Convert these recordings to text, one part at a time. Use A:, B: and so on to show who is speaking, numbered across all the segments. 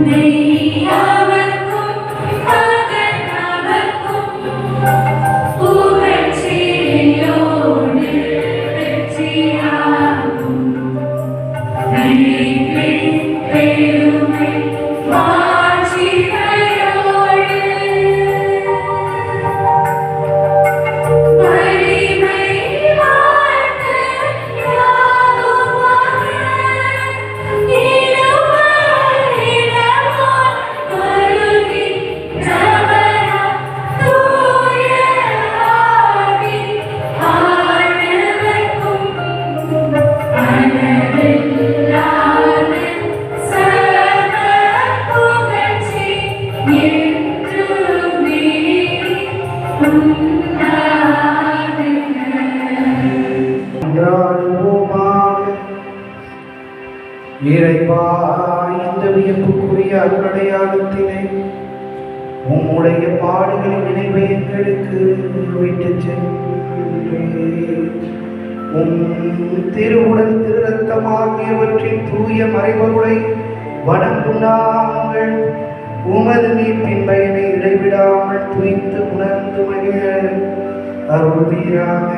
A: made. இறைவா இந்த வியப்புக்குரிய அருளடையாளத்தினை உம்முடைய பாடுகளின் நினைவை எங்களுக்கு விட்டு சென்றேன் உம் திருவுடல் திருரத்தமாகியவற்றின் தூய மறைபொருளை வணங்கும் உமது மீட்பின் பயனை இடைவிடாமல் துய்த்து உணர்ந்து மகிழ. அருள்வீராக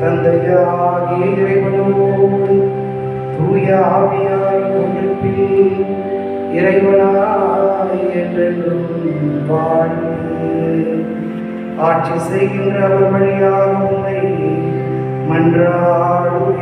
A: தந்தையாகிய இறைவனோடு தூய ஆவியாய் ஒன்றிப்பில் இறைவனாய் என்றென்றும் வாழ்ந்து ஆட்சி செய்கின்ற அவர் வழியாக உன்னை மன்றாடுகின்றோம்.